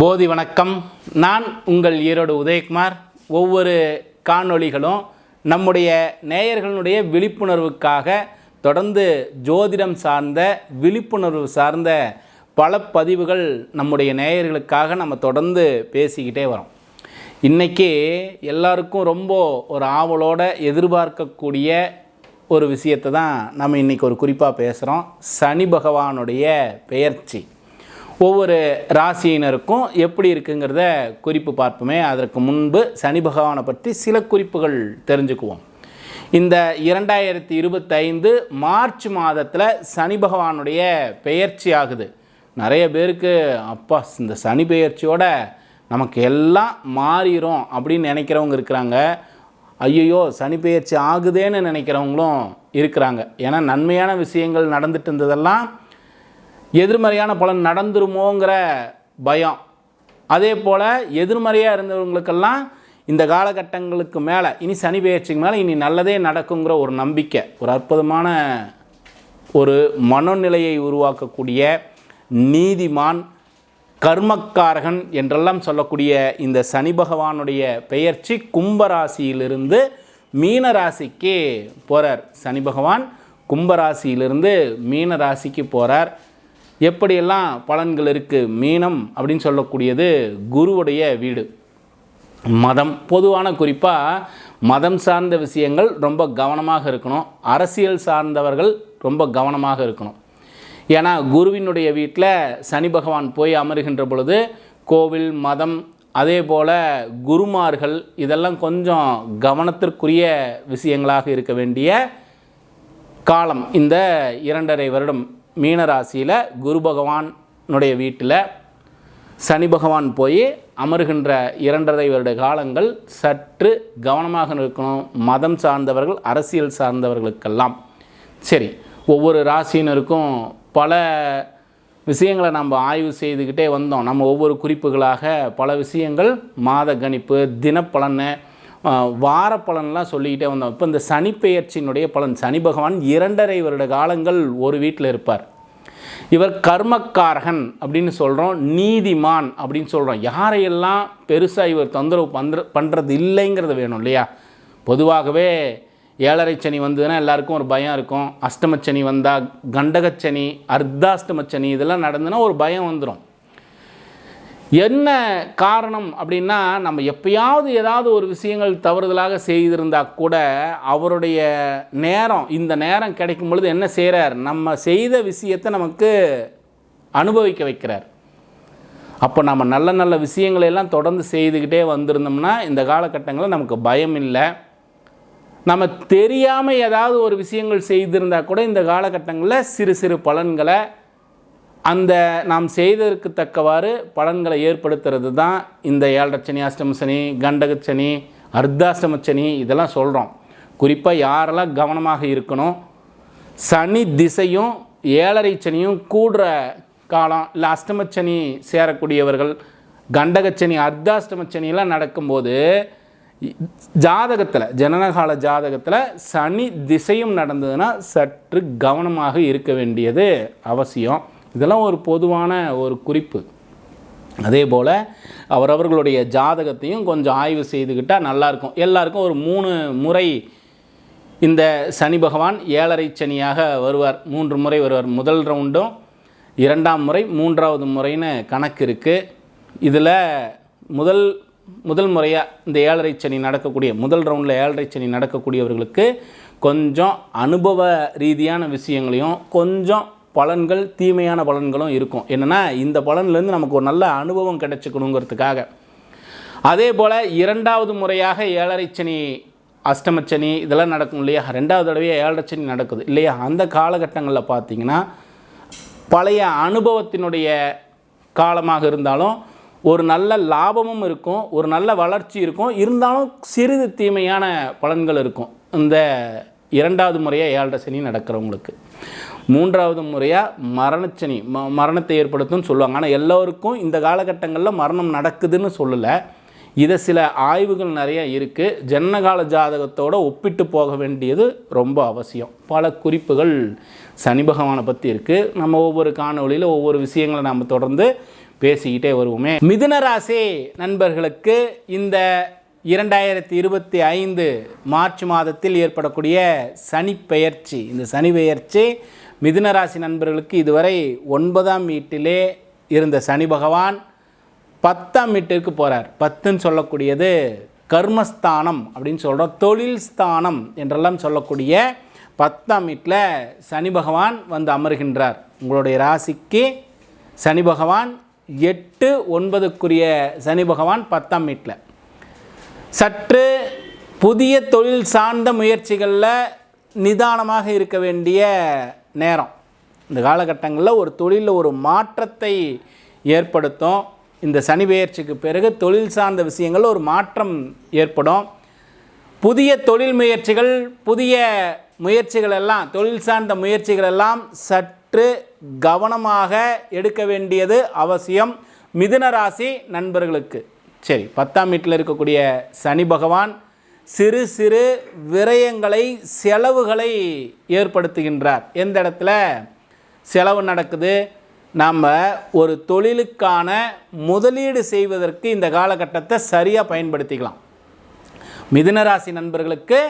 போதி வணக்கம். நான் உங்கள் ஈரோடு உதயகுமார். ஒவ்வொரு காணொளிகளும் நம்முடைய நேயர்களுடைய விழிப்புணர்வுக்காக தொடர்ந்து ஜோதிடம் சார்ந்த விழிப்புணர்வு சார்ந்த பல பதிவுகள் நம்முடைய நேயர்களுக்காக நம்ம தொடர்ந்து பேசிக்கிட்டே வரோம். இன்றைக்கி எல்லாருக்கும் ரொம்ப ஒரு ஆவலோடு எதிர்பார்க்கக்கூடிய ஒரு விஷயத்தை தான் நம்ம இன்றைக்கி ஒரு குறிப்பாக பேசுகிறோம் சனி பகவானுடைய பெயர்ச்சி. ஒவ்வொரு ராசியினருக்கும் எப்படி இருக்குங்கிறத குறிப்பு பார்ப்போமே. அதற்கு முன்பு சனி பகவானை பற்றி சில குறிப்புகள் தெரிஞ்சுக்குவோம். இந்த இரண்டாயிரத்தி இருபத்தைந்து மார்ச் மாதத்தில் சனி பகவானுடைய பெயர்ச்சி ஆகுது. நிறைய பேருக்கு அப்பா இந்த சனி பெயர்ச்சியோட நமக்கு எல்லாம் மாறிடும் அப்படின்னு நினைக்கிறவங்க இருக்கிறாங்க. ஐயையோ சனி பெயர்ச்சி ஆகுதேன்னு நினைக்கிறவங்களும் இருக்கிறாங்க. ஏன்னா நன்மையான விஷயங்கள் நடந்துட்டு இருந்ததெல்லாம் எதிர்மறையான பலன் நடந்துருமோங்கிற பயம். அதே போல் எதிர்மறையாக இருந்தவங்களுக்கெல்லாம் இந்த காலகட்டங்களுக்கு மேலே இனி சனி பெயர்ச்சிக்கு மேலே இனி நல்லதே நடக்குங்கிற ஒரு நம்பிக்கை ஒரு அற்புதமான ஒரு மனநிலையை உருவாக்கக்கூடிய நீதிமான் கர்மக்காரகன் என்றெல்லாம் சொல்லக்கூடிய இந்த சனி பகவானுடைய பெயர்ச்சி கும்பராசியிலிருந்து மீனராசிக்கு போகிறார் சனி பகவான் கும்பராசியிலிருந்து மீனராசிக்கு போகிறார் எப்படியெல்லாம் பலன்கள் இருக்குது மீனம் அப்படின்னு சொல்லக்கூடியது குருவுடைய வீடு. மதம். பொதுவான குறிப்பாக மதம் சார்ந்த விஷயங்கள் ரொம்ப கவனமாக இருக்கணும். அரசியல் சார்ந்தவர்கள் ரொம்ப கவனமாக இருக்கணும். ஏன்னா குருவினுடைய வீட்டில் சனி பகவான் போய் அமருகின்ற பொழுது கோவில் மதம் அதே போல் குருமார்கள் இதெல்லாம் கொஞ்சம் கவனத்திற்குரிய விஷயங்களாக இருக்க வேண்டிய காலம். இந்த இரண்டரை வருடம் மீனராசியில் குரு பகவானுடைய வீட்டில் சனி பகவான் போய் அமருகின்ற இரண்டரை வருட காலங்கள் சற்று கவனமாக இருக்கணும். மதம் சார்ந்தவர்கள் அரசியல் சார்ந்தவர்களுக்கெல்லாம். சரி ஒவ்வொரு ராசியினருக்கும் பல விஷயங்களை நம்ம ஆய்வு செய்துக்கிட்டே வந்தோம். நம்ம ஒவ்வொரு குறிப்புகளாக பல விஷயங்கள் மாத கணிப்பு தினப்பலன்னு வார பலன்லாம் சொல்லிக்கிட்டே வந்தோம். இப்போ இந்த சனிப்பெயர்ச்சியினுடைய பலன் சனி பகவான் இரண்டரை வருட காலங்கள் ஒரு வீட்டில் இருப்பார். இவர் கர்மக்காரகன் அப்படின்னு சொல்கிறோம் நீதிமான் அப்படின்னு சொல்கிறோம் யாரையெல்லாம் பெருசாக இவர் தொந்தரவு பண்ற பண்ணுறது இல்லைங்கிறது வேணும் இல்லையா? பொதுவாகவே ஏழரை சனி வந்ததுன்னா எல்லாருக்கும் ஒரு பயம் இருக்கும். அஷ்டமச்சனி வந்தால் கண்டகச்சனி அர்த்தாஷ்டமச்சனி இதெல்லாம் நடந்துன்னா ஒரு பயம் வந்துடும் என்ன காரணம் அப்படின்னா நம்ம எப்பயாவது ஏதாவது ஒரு விஷயங்கள் தவறுதலாக செய்திருந்தால் கூட அவருடைய நேரம் இந்த நேரம் கிடைக்கும் பொழுது என்ன செய்கிறார் நம்ம செய்த விஷயத்தை நமக்கு அனுபவிக்க வைக்கிறார். அப்போ நம்ம நல்ல நல்ல விஷயங்களை எல்லாம் தொடர்ந்து செய்துக்கிட்டே வந்திருந்தோம்னா இந்த காலகட்டங்களில் நமக்கு பயம் இல்லை. நம்ம தெரியாமல் ஏதாவது ஒரு விஷயங்கள் செய்திருந்தால் கூட இந்த காலகட்டங்களில் சிறு சிறு பலன்களை அந்த நாம் செய்ததற்கு தக்கவாறு பலன்களை ஏற்படுத்துறது தான் இந்த ஏழரை சனி அஷ்டமசனி கண்டகச்சனி அர்த்தாஷ்டமச்சனி இதெல்லாம் சொல்கிறோம் குறிப்பாக யாரெல்லாம் கவனமாக இருக்கணும் சனி திசையும் ஏழரை சனியும் கூடுற காலம் இல்லை அஷ்டமச்சனி சேரக்கூடியவர்கள் கண்டகச்சனி அர்த்தாஷ்டமச்சனியெல்லாம் நடக்கும்போது ஜாதகத்தில் ஜனனகால ஜாதகத்தில் சனி திசையும் நடந்ததுன்னா சற்று கவனமாக இருக்க வேண்டியது அவசியம். இதெல்லாம் ஒரு பொதுவான ஒரு குறிப்பு. அதே போல் அவரவர்களுடைய ஜாதகத்தையும் கொஞ்சம் ஆய்வு செய்துக்கிட்டால் நல்லாயிருக்கும் எல்லாருக்கும் ஒரு மூணு முறை இந்த சனி பகவான் ஏழரை சனியாக வருவார். மூன்று முறை வருவார். முதல் ரவுண்டும் இரண்டாம் முறை மூன்றாவது முறைன்னு கணக்கு இருக்குது இதில் முதல் முதல் முறையாக இந்த ஏழரை சனி நடக்கக்கூடிய முதல் ரவுண்டில் ஏழரை சனி நடக்கக்கூடியவர்களுக்கு கொஞ்சம் அனுபவ ரீதியான விஷயங்களையும் கொஞ்சம் பலன்கள் தீமையான பலன்களும் இருக்கும். என்னென்னா இந்த பலன்லேருந்து நமக்கு ஒரு நல்ல அனுபவம் கிடச்சிக்கணுங்கிறதுக்காக. அதே போல் இரண்டாவது முறையாக ஏழரை சனி அஷ்டமச்சனி இதெல்லாம் நடக்கும் இல்லையா? ரெண்டாவது தடவையாக ஏழரை சனி நடக்குது இல்லையா? அந்த காலகட்டங்களில் பார்த்தீங்கன்னா பழைய அனுபவத்தினுடைய காலமாக இருந்தாலும் ஒரு நல்ல லாபமும் இருக்கும் ஒரு நல்ல வளர்ச்சி இருக்கும். இருந்தாலும் சிறிது தீமையான பலன்கள் இருக்கும். இந்த இரண்டாவது முறையாக ஏழரை சனி நடக்கிறவங்களுக்கு. மூன்றாவது முறையாக மரணச்சனி ம மரணத்தை ஏற்படுத்தும்னு சொல்லுவாங்க. ஆனால் எல்லோருக்கும் இந்த காலகட்டங்களில் மரணம் நடக்குதுன்னு சொல்லலை. இதை சில ஆய்வுகள் நிறைய இருக்குது ஜன்னகால ஜாதகத்தோடு ஒப்பிட்டு போக வேண்டியது ரொம்ப அவசியம். பல குறிப்புகள் சனி பகவானை பற்றி இருக்குது நம்ம ஒவ்வொரு காணொலியில் ஒவ்வொரு விஷயங்களை நாம் தொடர்ந்து பேசிக்கிட்டே வருவோமே. மிதுனராசே நண்பர்களுக்கு இந்த இரண்டாயிரத்தி இருபத்தி ஐந்து மார்ச் மாதத்தில் ஏற்படக்கூடிய சனி பெயர்ச்சி இந்த சனி பெயர்ச்சி மிதுனராசி நண்பர்களுக்கு இதுவரை ஒன்பதாம் வீட்டிலே இருந்த சனி பகவான் பத்தாம் வீட்டிற்கு போகிறார் பத்துன்னு சொல்லக்கூடியது கர்மஸ்தானம் அப்படின்னு சொல்கிறோம் தொழில் ஸ்தானம் என்றெல்லாம் சொல்லக்கூடிய பத்தாம் வீட்டில் சனி பகவான் வந்து அமர்கின்றார். உங்களுடைய ராசிக்கு சனி பகவான் எட்டு ஒன்பதுக்குரிய சனி பகவான் பத்தாம் வீட்டில். சற்று புதிய தொழில் சார்ந்த முயற்சிகளில் நிதானமாக இருக்க வேண்டிய நேரம். இந்த காலகட்டங்களில் ஒரு தொழிலில் ஒரு மாற்றத்தை ஏற்படுத்தும். இந்த சனி பெயர்ச்சிக்கு பிறகு தொழில் சார்ந்த விஷயங்களில் ஒரு மாற்றம் ஏற்படும். புதிய தொழில் முயற்சிகள் புதிய முயற்சிகள் எல்லாம் தொழில் சார்ந்த முயற்சிகள் எல்லாம் சற்று கவனமாக எடுக்க வேண்டியது அவசியம். மிதுன ராசி நண்பர்களுக்கு. சரி பத்தாம் வீட்டில் இருக்கக்கூடிய சனி பகவான் சிறு சிறு விரயங்களை செலவுகளை ஏற்படுத்துகின்றார். எந்த இடத்துல? செலவு நடக்குது. நாம் ஒரு தொழிலுக்கான முதலீடு செய்வதற்கு இந்த காலகட்டத்தை சரியாக பயன்படுத்திக்கலாம். மிதுனராசி நண்பர்களுக்கு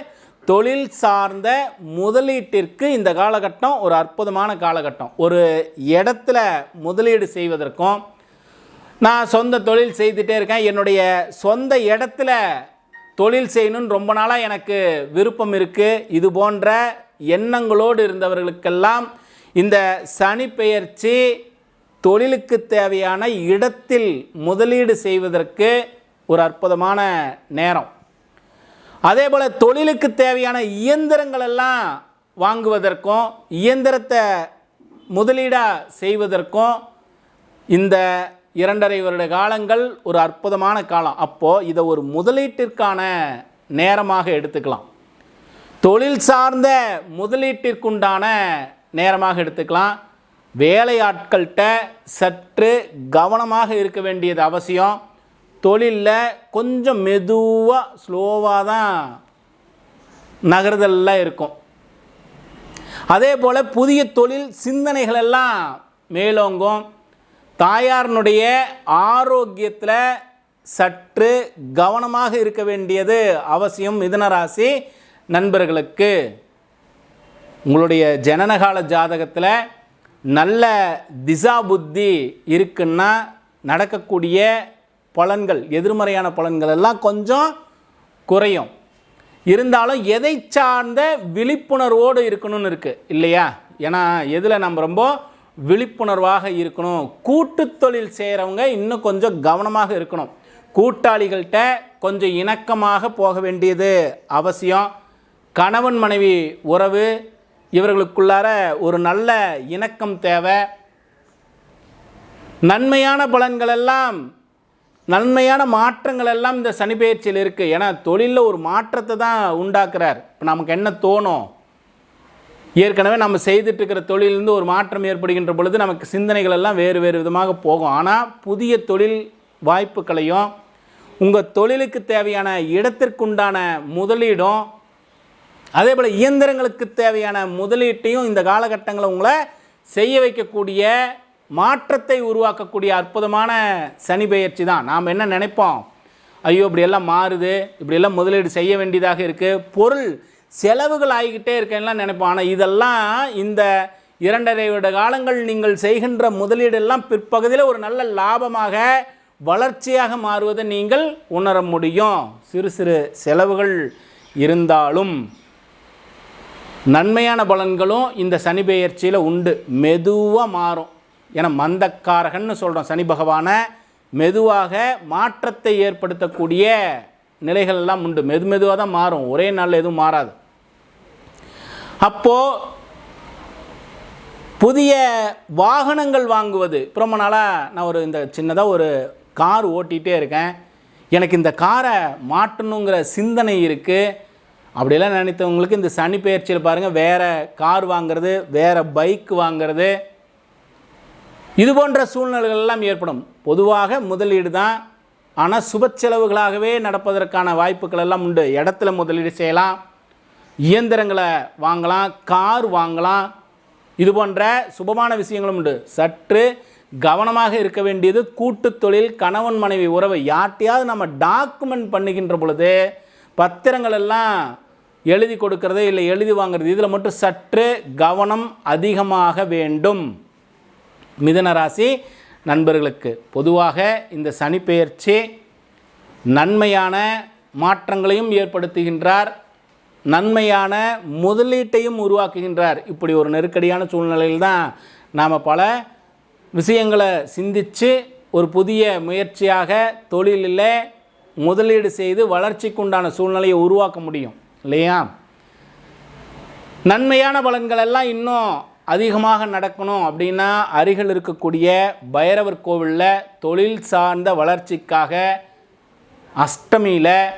தொழில் சார்ந்த முதலீட்டிற்கு இந்த காலகட்டம் ஒரு அற்புதமான காலகட்டம். ஒரு இடத்துல முதலீடு செய்வதற்கும் நான் சொந்த தொழில் செய்துட்டே இருக்கேன் என்னுடைய சொந்த இடத்துல தொழில் செய்யணும்னு ரொம்ப நாளாக எனக்கு விருப்பம் இருக்குது இது போன்ற எண்ணங்களோடு இருந்தவர்களுக்கெல்லாம் இந்த சனி பெயர்ச்சி தொழிலுக்கு தேவையான இடத்தில் முதலீடு செய்வதற்கு ஒரு அற்புதமான நேரம். அதே போல் தொழிலுக்கு தேவையான இயந்திரங்கள் எல்லாம் வாங்குவதற்கும் இயந்திரத்தை முதலீடாக செய்வதற்கும் இந்த இரண்டரை வருட காலங்கள் ஒரு அற்புதமான காலம். அப்போது இதை ஒரு முதலீட்டிற்கான நேரமாக எடுத்துக்கலாம். தொழில் சார்ந்த முதலீட்டிற்குண்டான நேரமாக எடுத்துக்கலாம். வேலையாட்கள்கிட்ட சற்று கவனமாக இருக்க வேண்டியது அவசியம். தொழிலில் கொஞ்சம் மெதுவாக ஸ்லோவாக தான் நகர்தலில் இருக்கும். அதே போல் புதிய தொழில் சிந்தனைகளெல்லாம் மேலோங்கும். தாயாரினுடைய ஆரோக்கியத்தில் சற்று கவனமாக இருக்க வேண்டியது அவசியம் மிதனராசி நண்பர்களுக்கு. உங்களுடைய ஜனனகால ஜாதகத்தில் நல்ல திசா புத்தி இருக்குன்னா நடக்கக்கூடிய பலன்கள் எதிர்மறையான பலன்கள் எல்லாம் கொஞ்சம் குறையும். இருந்தாலும் எதை சார்ந்த விழிப்புணர்வோடு இருக்கணும்னு இருக்குது இல்லையா? ஏன்னா எதில் நம்ம ரொம்ப விழிப்புணர்வாக இருக்கணும். கூட்டு தொழில் செய்கிறவங்க இன்னும் கொஞ்சம் கவனமாக இருக்கணும். கூட்டாளிகள்கிட்ட கொஞ்சம் இணக்கமாக போக வேண்டியது அவசியம். கணவன் மனைவி உறவு இவர்களுக்குள்ளார ஒரு நல்ல இணக்கம் தேவை. நன்மையான பலன்களெல்லாம் நன்மையான மாற்றங்கள் எல்லாம் இந்த சனிப்பெயர்ச்சியில் இருக்குது ஏன்னா தொழிலில் ஒரு மாற்றத்தை தான் உண்டாக்குறார். இப்போ நமக்கு என்ன தோணும்? ஏற்கனவே நம்ம செய்துட்டு இருக்கிற தொழிலிருந்து ஒரு மாற்றம் ஏற்படுகின்ற பொழுது நமக்கு சிந்தனைகள் எல்லாம் வேறு வேறு விதமாக போகும். ஆனால் புதிய தொழில் வாய்ப்புகளையும் உங்கள் தொழிலுக்கு தேவையான இடத்திற்குண்டான முதலீடும் அதே போல் இயந்திரங்களுக்கு தேவையான முதலீட்டையும் இந்த காலகட்டங்களில் உங்களை செய்ய வைக்கக்கூடிய மாற்றத்தை உருவாக்கக்கூடிய அற்புதமான சனி பெயர்ச்சி தான். நாம் என்ன நினைப்போம்? ஐயோ இப்படியெல்லாம் மாறுது இப்படியெல்லாம் முதலீடு செய்ய வேண்டியதாக இருக்குது பொருள் செலவுகள் ஆகிக்கிட்டே இருக்கேன்லாம் நினைப்போம். ஆனால் இதெல்லாம் இந்த இரண்டரை வருட காலங்கள் நீங்கள் செய்கின்ற முதலீடெல்லாம் பிற்பகுதியில் ஒரு நல்ல லாபமாக வளர்ச்சியாக மாறுவதை நீங்கள் உணர முடியும். சிறு சிறு செலவுகள் இருந்தாலும் நன்மையான பலன்களும் இந்த சனி பெயர்ச்சியில் உண்டு. மெதுவாக மாறும். ஏன்னா மந்தக்காரகன்னு சொல்கிறோம் சனி பகவானை. மெதுவாக மாற்றத்தை ஏற்படுத்தக்கூடிய நிலைகள்லாம் உண்டு. மெது மெதுவாக தான் மாறும். ஒரே நாளில் எதுவும் மாறாது. அப்போது புதிய வாகனங்கள் வாங்குவது. ரொம்ப நாளாக நான் ஒரு இந்த சின்னதாக ஒரு கார் ஓட்டிகிட்டே இருக்கேன். எனக்கு இந்த காரை மாற்றணுங்கிற சிந்தனை இருக்குது அப்படியெல்லாம் நினைத்தவங்களுக்கு இந்த சனி பயிற்சியில் பாருங்கள் வேறு கார் வாங்குறது வேறு பைக் வாங்கிறது இது போன்ற சூழ்நிலைகள் எல்லாம் ஏற்படும். பொதுவாக முதலீடு தான். ஆனால் சுப செலவுகளாகவே நடப்பதற்கான வாய்ப்புகள் எல்லாம் உண்டு. இடத்துல முதலீடு செய்யலாம். இயந்திரங்களை வாங்கலாம் கார் வாங்கலாம். இது போன்ற சுபமான விஷயங்களும் உண்டு. சற்று கவனமாக இருக்க வேண்டியது கூட்டு தொழில் கணவன் மனைவி உறவை. யார்ட்டையாவது நம்ம டாக்குமெண்ட் பண்ணுகின்ற பொழுது பத்திரங்கள் எல்லாம் எழுதி கொடுக்கறது இல்லை எழுதி வாங்குறது. இதில் மட்டும் சற்று கவனம் அதிகமாக வேண்டும். மிதனராசி நண்பர்களுக்கு. பொதுவாக இந்த சனிப்பெயர்ச்சி நன்மையான மாற்றங்களையும் ஏற்படுத்துகின்றார். நன்மையான முதலீட்டையும் உருவாக்குகின்றார். இப்படி ஒரு நெருக்கடியான சூழ்நிலையில் தான் நாம் பல விஷயங்களை சிந்தித்து ஒரு புதிய முயற்சியாக தொழிலில் முதலீடு செய்து வளர்ச்சிக்குண்டான சூழ்நிலையை உருவாக்க முடியும். இல்லையா? நன்மையான பலன்கள் எல்லாம் இன்னும் அதிகமாக நடக்கணும் அப்படின்னா அருகில் இருக்கக்கூடிய பைரவர் கோவிலில் தொழில் சார்ந்த வளர்ச்சிக்காக அஷ்டமியில்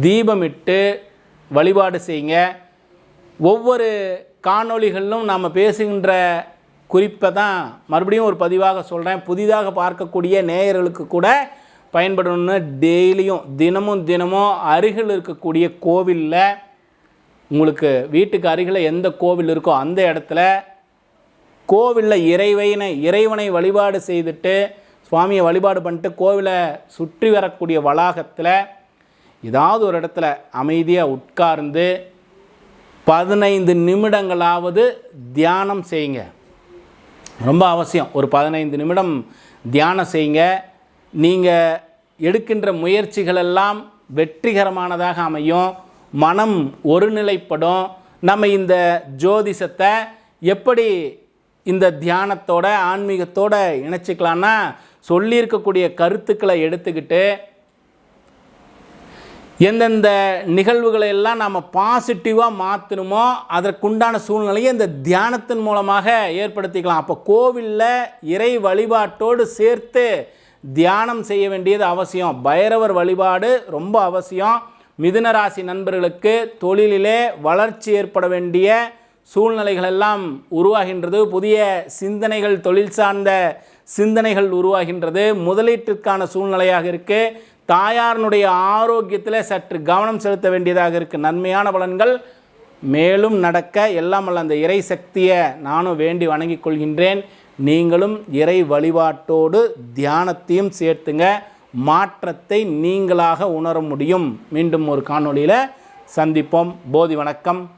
தீபமிட்டு வழிபாடு செய்யுங்க. ஒவ்வொரு காணொளிகளிலும் நாம் பேசுகின்ற குறிப்பை தான் மறுபடியும் ஒரு பதிவாக சொல்கிறேன் புதிதாக பார்க்கக்கூடிய நேயர்களுக்கு கூட பயன்படணும்னு டெய்லியும் தினமும் தினமும் அருகில் இருக்கக்கூடிய கோவிலில் உங்களுக்கு வீட்டுக்கு அருகில் எந்த கோவில் இருக்கோ அந்த இடத்துல கோவிலில் இறைவனை இறைவனை வழிபாடு செய்துட்டு சுவாமியை வழிபாடு பண்ணிட்டு கோவிலை சுற்றி வரக்கூடிய வளாகத்தில் ஏதாவது ஒரு இடத்துல அமைதியாக உட்கார்ந்து பதினைந்து நிமிடங்களாவது தியானம் செய்யுங்க. ரொம்ப அவசியம். ஒரு பதினைந்து நிமிடம் தியானம் செய்யுங்க. நீங்கள் எடுக்கின்ற முயற்சிகளெல்லாம் வெற்றிகரமானதாக அமையும். மனம் ஒருநிலைப்படும். நம்ம இந்த ஜோதிஷத்தை எப்படி இந்த தியானத்தோட ஆன்மீகத்தோட இணைச்சிக்கலான்னா சொல்லியிருக்கக்கூடிய கருத்துக்களை எடுத்துக்கிட்டு எந்தெந்த நிகழ்வுகளை எல்லாம் நாம் பாசிட்டிவாக மாற்றணுமோ அதற்குண்டான சூழ்நிலையை இந்த தியானத்தின் மூலமாக ஏற்படுத்திக்கலாம். அப்போ கோவிலில் இறை வழிபாட்டோடு சேர்த்து தியானம் செய்ய வேண்டியது அவசியம். பைரவர் வழிபாடு ரொம்ப அவசியம். மிதுன ராசி நண்பர்களுக்கு தொழிலிலே வளர்ச்சி ஏற்பட வேண்டிய சூழ்நிலைகள் எல்லாம் உருவாகின்றது. புதிய சிந்தனைகள் தொழில் சார்ந்த சிந்தனைகள் உருவாகின்றது. முதலீட்டிற்கான சூழ்நிலையாக இருக்குது தாயாரினுடைய ஆரோக்கியத்தில் சற்று கவனம் செலுத்த வேண்டியதாக இருக்குது நன்மையான பலன்கள் மேலும் நடக்க எல்லாம் அல்ல அந்த இறை சக்தியை நானும் வேண்டி வணங்கிக் கொள்கின்றேன். நீங்களும் இறை வழிபாட்டோடு தியானத்தையும் சேர்த்துங்க. மாற்றத்தை நீங்களாக உணர முடியும். மீண்டும் ஒரு காணொளியில் சந்திப்போம். போதி வணக்கம்.